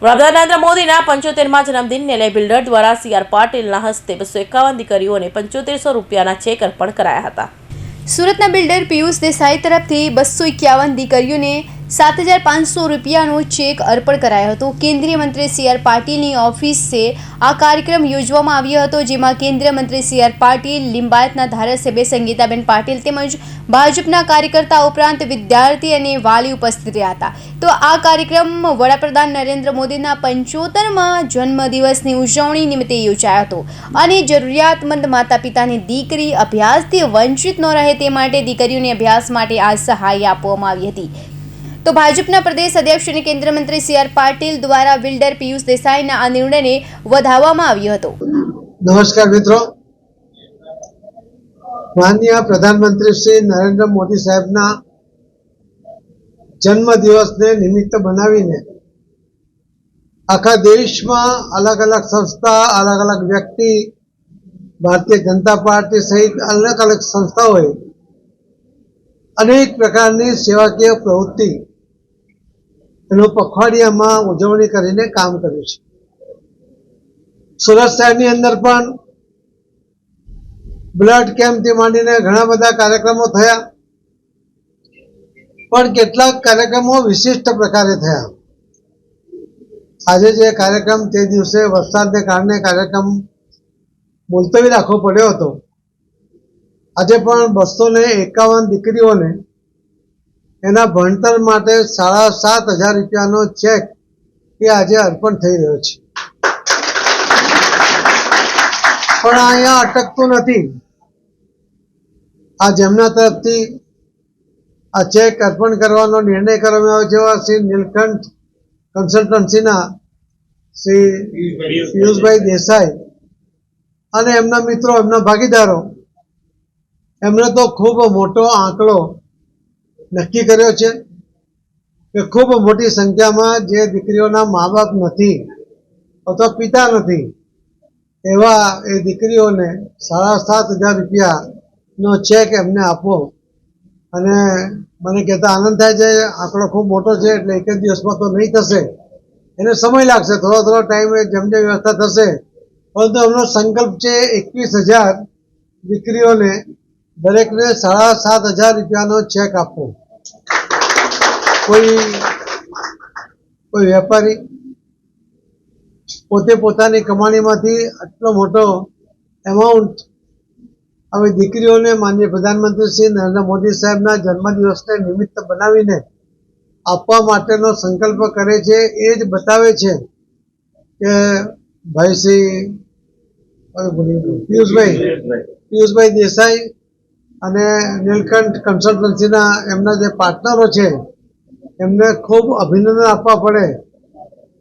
વડાપ્રધાન નરેન્દ્ર મોદીના પંચોતેરમાં જન્મદિનને લઈ બિલ્ડર દ્વારા સી આર પાટીલના હસ્તે બસો એકાવન દીકરીઓને પંચોતેરસો રૂપિયાના ચેક અર્પણ કરાયા હતા. સુરતના બિલ્ડર પિયુષ દેસાઈ તરફથી બસો એકાવન દીકરીઓને સાત હજાર પાંચસો રૂપિયાનો ચેક અર્પણ કરાયો હતો. કેન્દ્રીય મંત્રી સી આર પાટીલની ઓફિસે આ કાર્યક્રમ યોજવામાં આવ્યો હતો, જેમાં કેન્દ્રીય મંત્રી સી આર પાટીલ, લિંબાયતના ધારાસભ્ય સંગીતાબેન પાટીલ તેમજ ભાજપના કાર્યકર્તા ઉપરાંત વિદ્યાર્થી અને વાલી ઉપસ્થિત રહ્યા હતા. તો આ કાર્યક્રમ વડાપ્રધાન નરેન્દ્ર મોદીના પંચોતેરમાં જન્મદિવસની ઉજવણી નિમિત્તે યોજાયો હતો. અને જરૂરિયાતમંદ માતા પિતાની દીકરી અભ્યાસથી વંચિત ન રહે તે માટે દીકરીઓને અભ્યાસ માટે આ સહાય આપવામાં આવી હતી. તો ભાજપના પ્રદેશ અધ્યક્ષ અને કેન્દ્ર મંત્રી સી આર પાટીલ દ્વારા બિલ્ડર પિયુષ દેસાઈના આ નિર્ણયને વધાવવામાં આવ્યો હતો. નમસ્કાર મિત્રો. માનનીય પ્રધાનમંત્રી શ્રી નરેન્દ્ર મોદી સાહેબના જન્મ દિવસને નિમિત્ત બનાવીને આખા દેશમાં અલગ અલગ સંસ્થા, અલગ અલગ વ્યક્તિ, ભારતીય જનતા પાર્ટી સહિત અલગ અલગ સંસ્થાઓએ અનેક પ્રકારની સેવાકીય પ્રવૃત્તિ એનું પખવાડિયામાં ઉજવણી કરીને કામ કર્યું છે. સુરત શહેરની અંદર પણ બ્લડ કેમ્પથી માંડીને ઘણા બધા કાર્યક્રમો થયા. પણ કેટલાક કાર્યક્રમો વિશિષ્ટ પ્રકારે થયા. આજે જે કાર્યક્રમ તે દિવસે વરસાદને કારણે કાર્યક્રમ મુલતવી રાખવો પડ્યો હતો. આજે પણ બસો ને એકાવન દીકરીઓને એના ભણતર માટે સાડા સાત હજાર રૂપિયાનો ચેક એ આજે અર્પણ થઈ રહ્યો છે. પણ અહીંયા અટકતું નથી. આ જેમના તરફથી આ ચેક અર્પણ કરવાનો નિર્ણય કરવામાં આવ્યો છે શ્રી નીલકંઠ કન્સલ્ટન્સીના શ્રી પિયુષભાઈ દેસાઈ અને એમના મિત્રો, એમના ભાગીદારો. એમણે તો ખૂબ મોટો આંકડો નક્કી કર્યો છે કે ખૂબ મોટી સંખ્યામાં જે દીકરીઓના મા બાપ નથી અથવા પિતા નથી, એવા એ દીકરીઓને સાડા સાત હજાર રૂપિયાનો ચેક એમને આપો. અને મને કહેતા આનંદ થાય છે, આંકડો ખૂબ મોટો છે, એટલે એક જ દિવસમાં તો નહીં થશે. એને સમય લાગશે, થોડો થોડો ટાઈમ જેમ જેમ વ્યવસ્થા થશે. પરંતુ એમનો સંકલ્પ છે એકવીસ હજાર દીકરીઓને દરેકને સાડા સાત હજાર રૂપિયાનો ચેક આપવો કોઈ કોઈ વેપારી પોતે પોતાની કમાણીમાંથી આટલો મોટો એમાઉન્ટ હવે દીકરીઓને માનનીય પ્રધાનમંત્રી શ્રી નરેન્દ્ર મોદી સાહેબના જન્મદિવસને નિમિત્ત બનાવીને આપવા માટેનો સંકલ્પ કરે છે એ જ બતાવે છે કે ભાઈ શ્રી હવે ભૂલી પિયુષભાઈ. પિયુષભાઈ દેસાઈ અને નીલકંઠ કન્સલ્ટન્સીના એમના જે પાર્ટનરો છે, એમને ખૂબ અભિનંદન આપવા પડે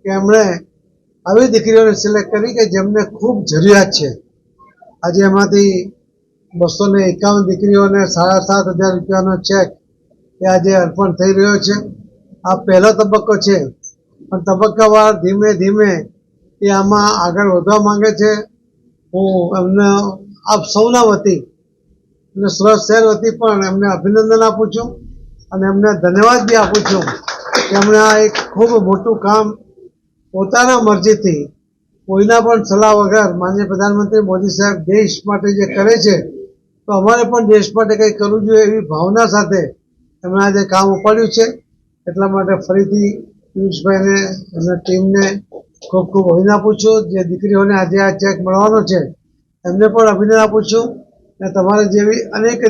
કે એમણે આવી દીકરીઓને સિલેક્ટ કરી કે જેમને ખૂબ જરૂરિયાત છે. આજે એમાંથી બસો ને એકાવન દીકરીઓને સાડા સાત હજાર રૂપિયાનો ચેક એ આજે અર્પણ થઈ રહ્યો છે. આ પહેલો તબક્કો છે. પણ તબક્કાવાર ધીમે ધીમે એ આમાં આગળ વધવા માંગે છે. હું એમને આપ સૌના વતી અને સુરત શહેર વતી પણ એમને અભિનંદન આપું છું અને એમને ધન્યવાદ બી આપું છું કે એમણે આ એક ખૂબ મોટું કામ પોતાના મરજીથી કોઈના પણ સલાહ વગર માનનીય પ્રધાનમંત્રી મોદી સાહેબ દેશ માટે જે કરે છે, તો અમારે પણ દેશ માટે કંઈક કરવું જોઈએ એવી ભાવના સાથે એમણે આજે કામ ઉપાડ્યું છે. એટલા માટે ફરીથી પિયુષભાઈને એમના ટીમને ખૂબ ખૂબ અભિનંદન આપું છું. જે દીકરીઓને આજે આ ચેક મળવાનો છે, એમને પણ અભિનંદન આપું છું. અને તમારે જેવી અનેક